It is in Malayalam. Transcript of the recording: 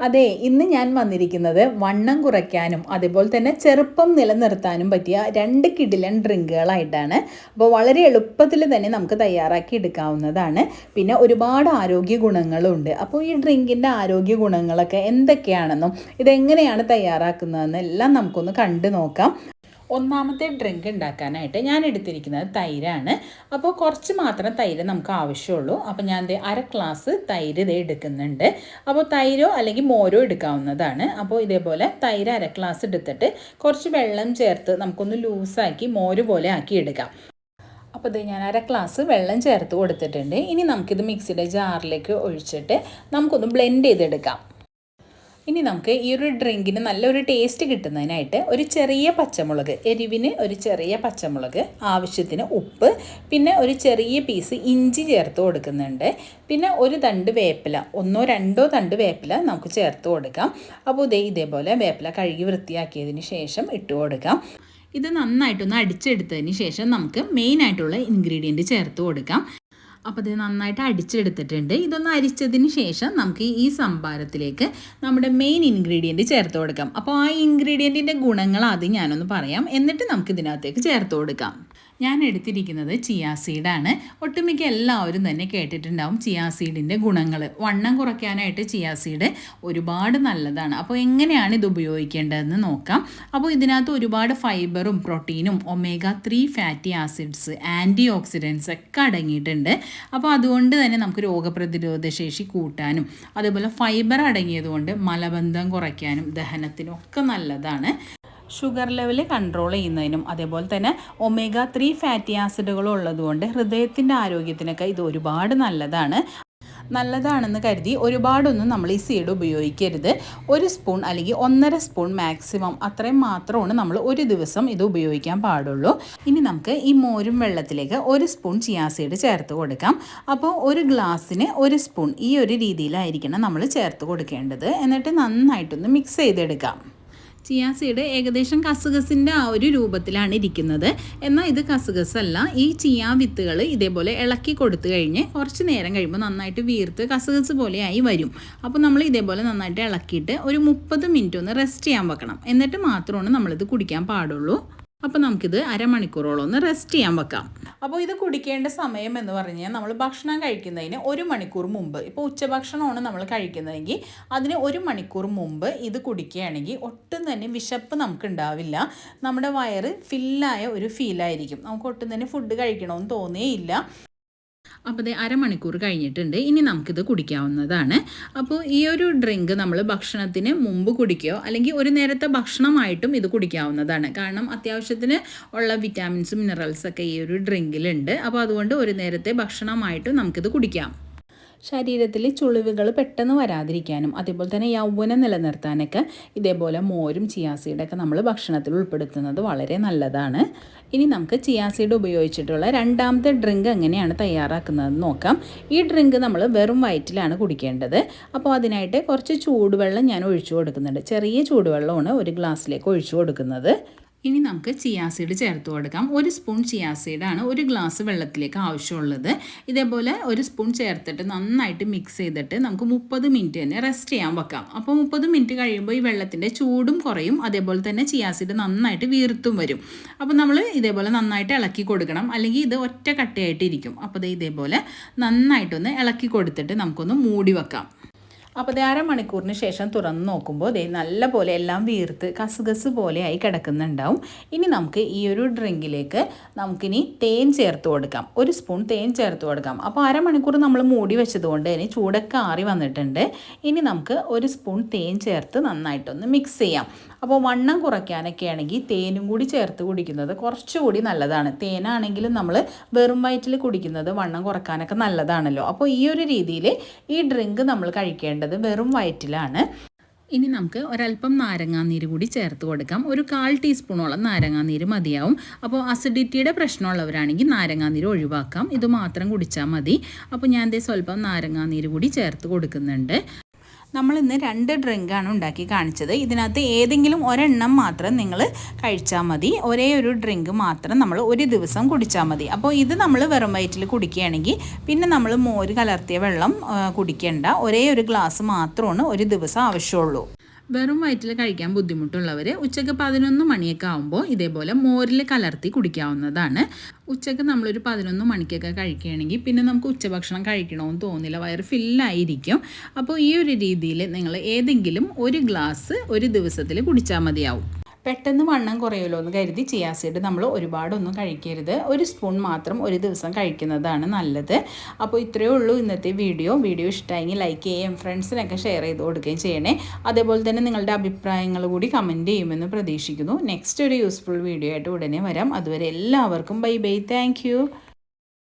അതെ ഇന്ന് ഞാൻ വന്നിരിക്കുന്നത് വണ്ണം കുറയ്ക്കാനും അതുപോലെ തന്നെ ചെറുപ്പം നിലനിർത്താനും പറ്റിയ രണ്ട് കിടിലൻ ഡ്രിങ്കുകളായിട്ടാണ്. അപ്പോൾ വളരെ എളുപ്പത്തിൽ തന്നെ നമുക്ക് തയ്യാറാക്കി എടുക്കാവുന്നതാണ്. പിന്നെ ഒരുപാട് ആരോഗ്യ ഗുണങ്ങളുണ്ട്. അപ്പോൾ ഈ ഡ്രിങ്കിന്റെ ആരോഗ്യ ഗുണങ്ങളൊക്കെ എന്തൊക്കെയാണെന്നും ഇതെങ്ങനെയാണ് തയ്യാറാക്കുന്നതെന്നും എല്ലാം നമുക്കൊന്ന് കണ്ടു നോക്കാം. ഒന്നാമത്തെ ഡ്രിങ്ക് ഉണ്ടാക്കാനായിട്ട് ഞാൻ എടുത്തിരിക്കുന്നത് തൈരാണ്. അപ്പോൾ കുറച്ച് മാത്രം തൈര് നമുക്ക് ആവശ്യമുള്ളൂ. അപ്പോൾ ഞാൻ ഇത് അര ഗ്ലാസ് തൈര് ഇത് എടുക്കുന്നുണ്ട്. അപ്പോൾ തൈരോ അല്ലെങ്കിൽ മോരോ എടുക്കാവുന്നതാണ്. അപ്പോൾ ഇതേപോലെ തൈര് അര ഗ്ലാസ് എടുത്തിട്ട് കുറച്ച് വെള്ളം ചേർത്ത് നമുക്കൊന്ന് ലൂസാക്കി മോര് പോലെ ആക്കി എടുക്കാം. അപ്പോൾ ഇത് ഞാൻ അര ഗ്ലാസ് വെള്ളം ചേർത്ത് കൊടുത്തിട്ടുണ്ട്. ഇനി നമുക്കിത് മിക്സിയുടെ ജാറിലേക്ക് ഒഴിച്ചിട്ട് നമുക്കൊന്ന് ബ്ലെൻഡ് ചെയ്തെടുക്കാം. ഇനി നമുക്ക് ഈ ഒരു ഡ്രിങ്കിന് നല്ലൊരു ടേസ്റ്റ് കിട്ടുന്നതിനായിട്ട് ഒരു ചെറിയ പച്ചമുളക് എരിവിന് ഒരു ചെറിയ പച്ചമുളക് ആവശ്യത്തിന് ഉപ്പ് പിന്നെ ഒരു ചെറിയ പീസ് ഇഞ്ചി ചേർത്ത് കൊടുക്കുന്നുണ്ട്. പിന്നെ ഒരു തണ്ട് വേപ്പില ഒന്നോ രണ്ടോ തണ്ട് വേപ്പില നമുക്ക് ചേർത്ത് കൊടുക്കാം. അപ്പോൾ ഇതേ ഇതേപോലെ വേപ്പില കഴുകി വൃത്തിയാക്കിയതിന് ശേഷം ഇട്ട് കൊടുക്കാം. ഇത് നന്നായിട്ടൊന്ന് അടിച്ചെടുത്തതിന് ശേഷം നമുക്ക് മെയിനായിട്ടുള്ള ഇൻഗ്രീഡിയന്റ് ചേർത്ത് കൊടുക്കാം. അപ്പോൾ ഇത് നന്നായിട്ട് അടിച്ചെടുത്തിട്ടുണ്ട്. ഇതൊന്ന് അരിച്ചതിന് ശേഷം നമുക്ക് ഈ സംഭാരത്തിലേക്ക് നമ്മുടെ മെയിൻ ഇൻഗ്രീഡിയന്റ് ചേർത്ത് കൊടുക്കാം. അപ്പോൾ ആ ഇൻഗ്രീഡിയന്റിന്റെ ഗുണങ്ങൾ ആദ്യം ഞാനൊന്ന് പറയാം. എന്നിട്ട് നമുക്ക് ഇതിനകത്തേക്ക് ചേർത്ത് കൊടുക്കാം. ഞാൻ എടുത്തിരിക്കുന്നത് ചിയാ സീഡാണ് ഒട്ടുമിക്ക എല്ലാവരും തന്നെ കേട്ടിട്ടുണ്ടാവും ചിയാ സീഡിന്റെ ഗുണങ്ങൾ വണ്ണം കുറയ്ക്കാനായിട്ട് ചിയാ സീഡ് ഒരുപാട് നല്ലതാണ്. അപ്പോൾ എങ്ങനെയാണ് ഇത് ഉപയോഗിക്കേണ്ടതെന്ന് നോക്കാം. അപ്പോൾ ഇതിനകത്ത് ഒരുപാട് ഫൈബറും പ്രോട്ടീനും omega three fatty acids antioxidants ഒക്കെ അടങ്ങിയിട്ടുണ്ട്. അപ്പോൾ അതുകൊണ്ട് തന്നെ നമുക്ക് രോഗപ്രതിരോധ ശേഷി കൂട്ടാനും അതുപോലെ ഫൈബർ അടങ്ങിയതുകൊണ്ട് മലബന്ധം കുറയ്ക്കാനും ദഹനത്തിനും ഒക്കെ നല്ലതാണ്. ഷുഗർ ലെവൽ കൺട്രോൾ ചെയ്യുന്നതിനും അതേപോലെ തന്നെ ഒമേഗ ത്രീ ഫാറ്റി ആസിഡുകൾ ഉള്ളതുകൊണ്ട് ഹൃദയത്തിന്റെ ആരോഗ്യത്തിനൊക്കെ ഇത് ഒരുപാട് നല്ലതാണ്. നല്ലതാണെന്ന് കരുതി ഒരുപാടൊന്നും നമ്മൾ ഈ സീഡ് ഉപയോഗിക്കരുത്. ഒരു സ്പൂൺ അല്ലെങ്കിൽ ഒന്നര സ്പൂൺ മാക്സിമം അത്രയും മാത്രമാണ് നമ്മൾ ഒരു ദിവസം ഇത് ഉപയോഗിക്കാൻ പാടുള്ളൂ. ഇനി നമുക്ക് ഈ മോരും വെള്ളത്തിലേക്ക് ഒരു സ്പൂൺ ചിയാ സീഡ് ചേർത്ത് കൊടുക്കാം. അപ്പോൾ ഒരു ഗ്ലാസ്സിന് ഒരു സ്പൂൺ ഈ ഒരു രീതിയിലായിരിക്കണം നമ്മൾ ചേർത്ത് കൊടുക്കേണ്ടത്. എന്നിട്ട് നന്നായിട്ടൊന്ന് മിക്സ് ചെയ്തെടുക്കാം. ചിയാ സീഡ് ഏകദേശം കസുകസിന്റെ ആ ഒരു രൂപത്തിലാണ് ഇരിക്കുന്നത്. എന്നാൽ ഇത് കസുകസല്ല. ഈ ചിയാ വിത്തുകൾ ഇതേപോലെ ഇളക്കി കൊടുത്തു കഴിഞ്ഞ് കുറച്ച് നേരം കഴിയുമ്പോൾ നന്നായിട്ട് വീർത്ത് കസുകസ് പോലെയായി വരും. അപ്പോൾ നമ്മൾ ഇതേപോലെ നന്നായിട്ട് ഇളക്കിയിട്ട് ഒരു മുപ്പത് മിനിറ്റ് ഒന്ന് റെസ്റ്റ് ചെയ്യാൻ വെക്കണം. എന്നിട്ട് മാത്രമാണ് നമ്മളിത് കുടിക്കാൻ പാടുള്ളൂ. അപ്പോൾ നമുക്കിത് അരമണിക്കൂറോളം ഒന്ന് റെസ്റ്റ് ചെയ്യാൻ വെക്കാം. അപ്പോൾ ഇത് കുടിക്കേണ്ട സമയം എന്ന് പറഞ്ഞു കഴിഞ്ഞാൽ നമ്മൾ ഭക്ഷണം കഴിക്കുന്നതിന് ഒരു മണിക്കൂർ മുമ്പ് ഇപ്പോൾ ഉച്ചഭക്ഷണമാണ് നമ്മൾ കഴിക്കുന്നതെങ്കിൽ അതിന് ഒരു മണിക്കൂർ മുമ്പ് ഇത് കുടിക്കുകയാണെങ്കിൽ ഒട്ടും തന്നെ വിശപ്പ് നമുക്ക് ഉണ്ടാവില്ല. നമ്മുടെ വയറ് ഫില്ലായ ഒരു ഫീലായിരിക്കും നമുക്ക് ഒട്ടും തന്നെ ഫുഡ് കഴിക്കണമെന്ന് തോന്നിയേയില്ല. അപ്പോൾ ഇത് അരമണിക്കൂർ കഴിഞ്ഞിട്ടുണ്ട്. ഇനി നമുക്കിത് കുടിക്കാവുന്നതാണ്. അപ്പോൾ ഈ ഒരു ഡ്രിങ്ക് നമ്മൾ ഭക്ഷണത്തിന് മുമ്പ് കുടിക്കുകയോ അല്ലെങ്കിൽ ഒരു നേരത്തെ ഭക്ഷണമായിട്ടും ഇത് കുടിക്കാവുന്നതാണ്. കാരണം അത്യാവശ്യത്തിന് ഉള്ള വിറ്റാമിൻസും മിനറൽസൊക്കെ ഈ ഒരു ഡ്രിങ്കിലുണ്ട്. അപ്പോൾ അതുകൊണ്ട് ഒരു നേരത്തെ ഭക്ഷണമായിട്ടും നമുക്കിത് കുടിക്കാം. ശരീരത്തിൽ ചുളിവുകൾ പെട്ടെന്ന് വരാതിരിക്കാനും അതേപോലെ തന്നെ യൗവനം നിലനിർത്താനൊക്കെ ഇതേപോലെ മോരും ചിയാസീഡൊക്കെ നമ്മൾ ഭക്ഷണത്തിൽ ഉൾപ്പെടുത്തുന്നത് വളരെ നല്ലതാണ്. ഇനി നമുക്ക് ചിയാസീഡ് ഉപയോഗിച്ചിട്ടുള്ള രണ്ടാമത്തെ ഡ്രിങ്ക് എങ്ങനെയാണ് തയ്യാറാക്കുന്നതെന്ന് നോക്കാം. ഈ ഡ്രിങ്ക് നമ്മൾ വെറും വയറ്റിലാണ് കുടിക്കേണ്ടത്. അപ്പോൾ അതിനായിട്ട് കുറച്ച് ചൂടുവെള്ളം ഞാൻ ഒഴിച്ചു കൊടുക്കുന്നുണ്ട്. ചെറിയ ചൂടുവെള്ളമാണ് ഒരു ഗ്ലാസ്സിലേക്ക് ഒഴിച്ചു കൊടുക്കുന്നത്. ഇനി നമുക്ക് ചിയാസീഡ് ചേർത്ത് കൊടുക്കാം. ഒരു സ്പൂൺ ചിയാസീഡാണ് ഒരു ഗ്ലാസ് വെള്ളത്തിലേക്ക് ആവശ്യമുള്ളത്. ഇതേപോലെ ഒരു സ്പൂൺ ചേർത്തിട്ട് നന്നായിട്ട് മിക്സ് ചെയ്തിട്ട് നമുക്ക് മുപ്പത് മിനിറ്റ് തന്നെ റെസ്റ്റ് ചെയ്യാൻ വെക്കാം. അപ്പോൾ മുപ്പത് മിനിറ്റ് കഴിയുമ്പോൾ ഈ വെള്ളത്തിന്റെ ചൂടും കുറയും. അതേപോലെ തന്നെ ചിയാസീഡ് നന്നായിട്ട് വീർത്തും വരും. അപ്പോൾ നമ്മൾ ഇതേപോലെ നന്നായിട്ട് ഇളക്കി കൊടുക്കണം. അല്ലെങ്കിൽ ഇത് ഒറ്റ കട്ടയായിട്ടിരിക്കും. അപ്പോൾ ഇത് ഇതേപോലെ നന്നായിട്ടൊന്ന് ഇളക്കി കൊടുത്തിട്ട് നമുക്കൊന്ന് മൂടി വെക്കാം. അപ്പോൾ ഇത് അരമണിക്കൂറിന് ശേഷം തുറന്ന് നോക്കുമ്പോൾ ദേ നല്ല പോലെ എല്ലാം വീർത്ത് കസുകസ് പോലെയായി കിടക്കുന്നുണ്ടാവും. ഇനി നമുക്ക് ഈ ഒരു ഡ്രിങ്കിലേക്ക് നമുക്കിനി തേൻ ചേർത്ത് കൊടുക്കാം. ഒരു സ്പൂൺ തേൻ ചേർത്ത് കൊടുക്കാം. അപ്പോൾ അരമണിക്കൂർ നമ്മൾ മൂടി വെച്ചതുകൊണ്ട് ഇനി ചൂടൊക്കെ ആറി വന്നിട്ടുണ്ട്. ഇനി നമുക്ക് ഒരു സ്പൂൺ തേൻ ചേർത്ത് നന്നായിട്ടൊന്ന് മിക്സ് ചെയ്യാം. അപ്പോൾ വണ്ണം കുറയ്ക്കാനൊക്കെ ആണെങ്കിൽ തേനും കൂടി ചേർത്ത് കുടിക്കുന്നത് കുറച്ചുകൂടി നല്ലതാണ്. തേനാണെങ്കിലും നമ്മൾ വെറും വയറ്റിൽ കുടിക്കുന്നത് വണ്ണം കുറയ്ക്കാനൊക്കെ നല്ലതാണല്ലോ. അപ്പോൾ ഈ ഒരു രീതിയിൽ ഈ ഡ്രിങ്ക് നമ്മൾ കഴിക്കേണ്ടത് വെറും വയറ്റിലാണ്. ഇനി നമുക്ക് ഒരല്പം നാരങ്ങാനീര് കൂടി ചേർത്ത് കൊടുക്കാം. ഒരു കാൽ ടീസ്പൂണോളം നാരങ്ങാനീര് മതിയാവും. അപ്പോൾ അസിഡിറ്റിയുടെ പ്രശ്നമുള്ളവരാണെങ്കിൽ നാരങ്ങാനീര് ഒഴിവാക്കാം. ഇത് മാത്രം കുടിച്ചാൽ മതി. അപ്പോൾ ഞാൻ ദേ സ്വല്പം നാരങ്ങാനീര് കൂടി ചേർത്ത് കൊടുക്കുന്നുണ്ട്. നമ്മൾ ഇന്ന് രണ്ട് ഡ്രിങ്കാണ് ഉണ്ടാക്കി കാണിച്ചത്. ഇതിനകത്ത് ഏതെങ്കിലും ഒരെണ്ണം മാത്രം നിങ്ങൾ കഴിച്ചാൽ മതി. ഒരേ ഒരു ഡ്രിങ്ക് മാത്രം നമ്മൾ ഒരു ദിവസം കുടിച്ചാൽ മതി. അപ്പോൾ ഇത് നമ്മൾ വെറും വയറ്റിൽ കുടിക്കുകയാണെങ്കിൽ പിന്നെ നമ്മൾ മോര് കലർത്തിയ വെള്ളം കുടിക്കേണ്ട. ഒരേ ഒരു ഗ്ലാസ് മാത്രമാണ് ഒരു ദിവസം ആവശ്യമുള്ളൂ. വെറും വയറ്റിൽ കഴിക്കാൻ ബുദ്ധിമുട്ടുള്ളവർ ഉച്ചയ്ക്ക് പതിനൊന്ന് മണിയൊക്കെ ആകുമ്പോൾ ഇതേപോലെ മോരിൽ കലർത്തി കുടിക്കാവുന്നതാണ്. ഉച്ചയ്ക്ക് നമ്മളൊരു പതിനൊന്ന് മണിക്കൊക്കെ കഴിക്കുകയാണെങ്കിൽ പിന്നെ നമുക്ക് ഉച്ചഭക്ഷണം കഴിക്കണമെന്ന് തോന്നില്ല വയറ് ഫില്ലായിരിക്കും. അപ്പോൾ ഈ ഒരു രീതിയിൽ നിങ്ങൾ ഏതെങ്കിലും ഒരു ഗ്ലാസ് ഒരു ദിവസത്തിൽ കുടിച്ചാൽ മതിയാവും. പെട്ടെന്ന് വണ്ണം കുറയുമല്ലോ എന്ന് കരുതി ചിയാസീഡ് നമ്മൾ ഒരുപാടൊന്നും കഴിക്കരുത്. ഒരു സ്പൂൺ മാത്രം ഒരു ദിവസം കഴിക്കുന്നതാണ് നല്ലത്. അപ്പോൾ ഇത്രയേ ഉള്ളൂ ഇന്നത്തെ വീഡിയോ വീഡിയോ ഇഷ്ടമായെങ്കിൽ ലൈക്ക് ചെയ്യുകയും ഫ്രണ്ട്സിനൊക്കെ ഷെയർ ചെയ്ത് കൊടുക്കുകയും ചെയ്യണേ. അതേപോലെ തന്നെ നിങ്ങളുടെ അഭിപ്രായങ്ങൾ കൂടി കമന്റ് ചെയ്യുമെന്ന് പ്രതീക്ഷിക്കുന്നു. നെക്സ്റ്റ് ഒരു യൂസ്ഫുൾ വീഡിയോ ആയിട്ട് ഉടനെ വരാം. അതുവരെ എല്ലാവർക്കും ബൈ ബൈ താങ്ക്